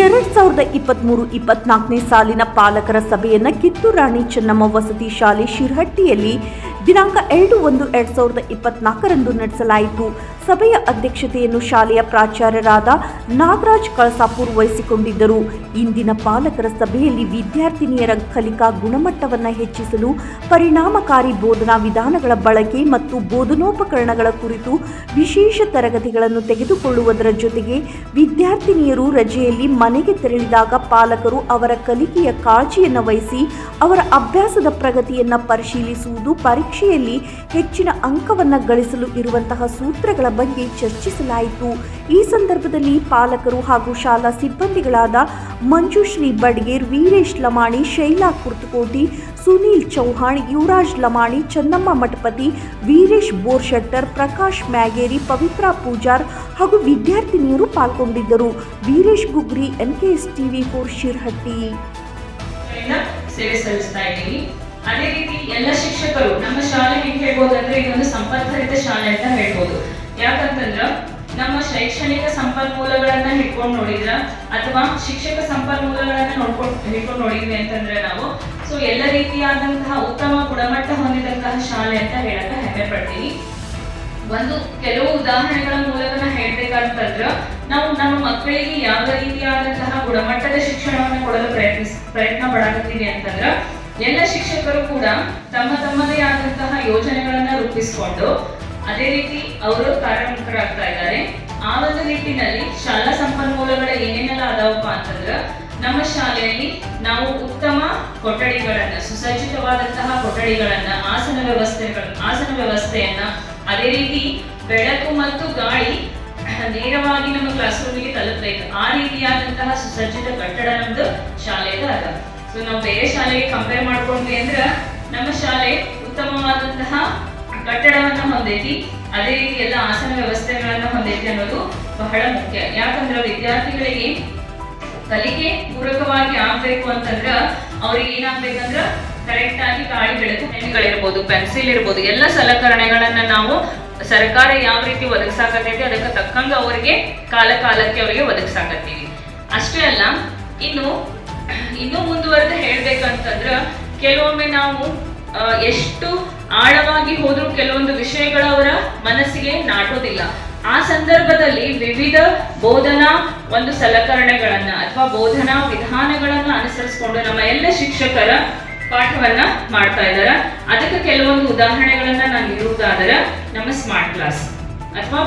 ಎರಡ್ ಸಾವಿರದ ಇಪ್ಪತ್ಮೂರು ಇಪ್ಪತ್ನಾಲ್ಕನೇ ಸಾಲಿನ ಪಾಲಕರ ಸಭೆಯನ್ನು ಕಿತ್ತೂರು ರಾಣಿ ಚೆನ್ನಮ್ಮ ವಸತಿ ಶಾಲೆ ಶಿರಹಟ್ಟಿಯಲ್ಲಿ ದಿನಾಂಕ ಎರಡು ಒಂದು ಎರಡ್ ಸಾವಿರದ ಇಪ್ಪತ್ನಾಲ್ಕರಂದು ನಡೆಸಲಾಯಿತು. ಸಭೆಯ ಅಧ್ಯಕ್ಷತೆಯನ್ನು ಶಾಲೆಯ ಪ್ರಾಚಾರ್ಯರಾದ ನಾಗರಾಜ್ ಕಳಸಾಪುರ್ ವಹಿಸಿಕೊಂಡಿದ್ದರು. ಇಂದಿನ ಪಾಲಕರ ಸಭೆಯಲ್ಲಿ ವಿದ್ಯಾರ್ಥಿನಿಯರ ಕಲಿಕಾ ಗುಣಮಟ್ಟವನ್ನು ಹೆಚ್ಚಿಸಲು ಪರಿಣಾಮಕಾರಿ ಬೋಧನಾ ವಿಧಾನಗಳ ಬಳಕೆ ಮತ್ತು ಬೋಧನೋಪಕರಣಗಳ ಕುರಿತು ವಿಶೇಷ ತರಗತಿಗಳನ್ನು ತೆಗೆದುಕೊಳ್ಳುವುದರ ಜೊತೆಗೆ ವಿದ್ಯಾರ್ಥಿನಿಯರು ರಜೆಯಲ್ಲಿ ಮನೆಗೆ ತೆರಳಿದಾಗ ಪಾಲಕರು ಅವರ ಕಲಿಕೆಯ ಕಾಳಜಿಯನ್ನು ವಹಿಸಿ ಅವರ ಅಭ್ಯಾಸದ ಪ್ರಗತಿಯನ್ನು ಪರಿಶೀಲಿಸುವುದು ಪರೀಕ್ಷೆಯಲ್ಲಿ ಹೆಚ್ಚಿನ ಅಂಕವನ್ನು ಗಳಿಸಲು ಇರುವಂತಹ ಸೂತ್ರಗಳ ಬಗ್ಗೆ ಚರ್ಚಿಸಲಾಯಿತು. ಈ ಸಂದರ್ಭದಲ್ಲಿ ಪಾಲಕರು ಹಾಗೂ ಶಾಲಾ ಸಿಬ್ಬಂದಿಗಳಾದ ಮಂಜುಶ್ರೀ ಬಡ್ಗೇರ್, ವೀರೇಶ್ ಲಮಾಣಿ, ಶೈಲಾ ಕುರ್ತಕೋಟಿ, ಸುನೀಲ್ ಚೌಹಾಣ್, ಯುವರಾಜ್ ಲಮಾಣಿ, ಚನ್ನಮ್ಮ ಮಠಪತಿ, ವೀರೇಶ್ ಬೋರ್ಶೆಟ್ಟರ್, ಪ್ರಕಾಶ್ ಮ್ಯಾಗೇರಿ, ಪವಿತ್ರ ಪೂಜಾರ್ ಹಾಗೂ ವಿದ್ಯಾರ್ಥಿನಿಯರು ಪಾಲ್ಗೊಂಡಿದ್ದರು. Veeresh Gugri NKS TV four Shirhatti. ಸೇವೆ ಸಲ್ಲಿಸ್ತಾ ಇದ್ದೀವಿ ಅದೇ ರೀತಿ ಎಲ್ಲ ಶಿಕ್ಷಕರು ನಮ್ಮ ಶಾಲೆ ಹೆಂಗ್ ಹೇಳ್ಬೋದಂದ್ರೆ ಇದೊಂದು ಸಂಪರ್ಕರಿತ ಶಾಲೆ ಅಂತ ಹೇಳ್ಬೋದು. ಯಾಕಂತಂದ್ರ ನಮ್ಮ ಶೈಕ್ಷಣಿಕ ಸಂಪನ್ಮೂಲಗಳನ್ನ ಹಿಡ್ಕೊಂಡು ನೋಡಿದ್ರ ಅಥವಾ ಶಿಕ್ಷಕ ಸಂಪನ್ಮೂಲಗಳನ್ನ ನೋಡ್ಕೊಂಡು ಹಿಡ್ಕೊಂಡು ನೋಡಿದ್ವಿ ಅಂತಂದ್ರೆ ನಾವು, ಸೊ ಎಲ್ಲ ರೀತಿಯಾದಂತಹ ಉತ್ತಮ ಗುಣಮಟ್ಟ ಹೊಂದಿದಂತಹ ಶಾಲೆ ಅಂತ ಹೇಳಕ್ಕೆ ಹೆಮ್ಮೆ ಪಡ್ತೀನಿ ಒಂದು ಕೆಲವು ಉದಾಹರಣೆಗಳ ಮೂಲಕ ಹೇಳ್ಬೇಕಂತಂದ್ರ, ನಾವು ನಮ್ಮ ಮಕ್ಕಳಿಗೆ ಯಾವ ರೀತಿಯಾದಂತಹ ಗುಣಮಟ್ಟದ ಶಿಕ್ಷಣವನ್ನು ಕೊಡಲು ಪ್ರಯತ್ನಿಸ್, ಪ್ರಯತ್ನ ಪಡಾಕತ್ತೀವಿ ಅಂತಂದ್ರ ಎಲ್ಲ ಶಿಕ್ಷಕರು ಕೂಡ ತಮ್ಮ ತಮ್ಮದೇ ಆದಂತಹ ಯೋಜನೆಗಳನ್ನ ರೂಪಿಸಿಕೊಂಡು ಅದೇ ರೀತಿ ಅವರು ಕಾರ್ಯಮುಖರಾಗ್ತಾ ಇದ್ದಾರೆ. ಆ ಒಂದು ನಿಟ್ಟಿನಲ್ಲಿ ಶಾಲಾ ಸಂಪನ್ಮೂಲಗಳ ಏನೇನೆಲ್ಲ ಅದಾವಪ್ಪ ಅಂತಂದ್ರ ನಮ್ಮ ಶಾಲೆಯಲ್ಲಿ ನಾವು ಉತ್ತಮ ಕೊಠಡಿಗಳನ್ನ, ಸುಸಜ್ಜಿತವಾದಂತಹ ಕೊಠಡಿಗಳನ್ನ, ಆಸನ ವ್ಯವಸ್ಥೆಗಳ, ಆಸನ ವ್ಯವಸ್ಥೆಯನ್ನ ಅದೇ ರೀತಿ ಬೆಳಕು ಮತ್ತು ಗಾಳಿ ನೇರವಾಗಿ ನಮ್ಮ ಕ್ಲಾಸ್ ರೂಮಿಗೆ ತಲುಪಬೇಕು ಆ ರೀತಿಯಾದಂತಹ ಸುಸಜ್ಜಿತ ಕಟ್ಟಡ ನಮ್ದು ಶಾಲೆಯಲ್ಲಿ ಅದ. ಸೊ ನಾವು ಬೇರೆ ಶಾಲೆಗೆ ಕಂಪೇರ್ ಮಾಡ್ಕೊಂಡ್ವಿ ಅಂದ್ರೆ ನಮ್ಮ ಶಾಲೆ ಉತ್ತಮವಾದಂತಹ ಕಟ್ಟಡವನ್ನ ಹೊಂದೈತಿ. ಅದೇ ರೀತಿ ಎಲ್ಲ ಆಸನ ವ್ಯವಸ್ಥೆಗಳನ್ನ ಹೊಂದೈತಿ ಅನ್ನೋದು ಬಹಳ ಮುಖ್ಯ. ಯಾಕಂದ್ರೆ ವಿದ್ಯಾರ್ಥಿಗಳಿಗೆ ಕಲಿಕೆ ಪೂರಕವಾಗಿ ಆಗ್ಬೇಕು ಅಂತಂದ್ರ ಅವ್ರಿಗೆ ಏನಾಗ್ಬೇಕಂದ್ರ ಕರೆಕ್ಟ್ ಆಗಿ ಗಾಳಿ ಬೆಳಕು ಪೆನ್ಗಳಿರ್ಬೋದು ಪೆನ್ಸಿಲ್ ಇರ್ಬೋದು, ಎಲ್ಲ ಸಲಕರಣೆಗಳನ್ನ ನಾವು ಸರ್ಕಾರ ಯಾವ ರೀತಿ ಒದಗಿಸಾಕತ್ತೈತಿ ಅದಕ್ಕೆ ತಕ್ಕಂಗ ಅವರಿಗೆ ಕಾಲ ಕಾಲಕ್ಕೆ ಅವರಿಗೆ ಒದಗಿಸಾಕತ್ತೀವಿ. ಅಷ್ಟೇ ಅಲ್ಲ, ಇನ್ನು ಇನ್ನೂ ಮುಂದುವರೆದು ಹೇಳ್ಬೇಕಂತಂದ್ರ, ಕೆಲವೊಮ್ಮೆ ನಾವು ಎಷ್ಟು ಆಳವಾಗಿ ಹೋದ್ರೂ ಕೆಲವೊಂದು ವಿಷಯಗಳ ಅವರ ಮನಸ್ಸಿಗೆ ನಾಟೋದಿಲ್ಲ. ಆ ಸಂದರ್ಭದಲ್ಲಿ ವಿವಿಧ ಬೋಧನಾ ಒಂದು ಸಲಕರಣೆಗಳನ್ನ ಅಥವಾ ಬೋಧನಾ ವಿಧಾನಗಳನ್ನ ಅನುಸರಿಸಿಕೊಂಡು ನಮ್ಮ ಎಲ್ಲ ಶಿಕ್ಷಕರ ಪಾಠವನ್ನ ಮಾಡ್ತಾ ಇದ್ದಾರೆ. ಅದಕ್ಕೆ ಕೆಲವೊಂದು ಉದಾಹರಣೆಗಳನ್ನ ನಾನು ಇರುವುದಾದರೆ ನಮ್ಮ ಸ್ಮಾರ್ಟ್ ಕ್ಲಾಸ್ ಅಥವಾ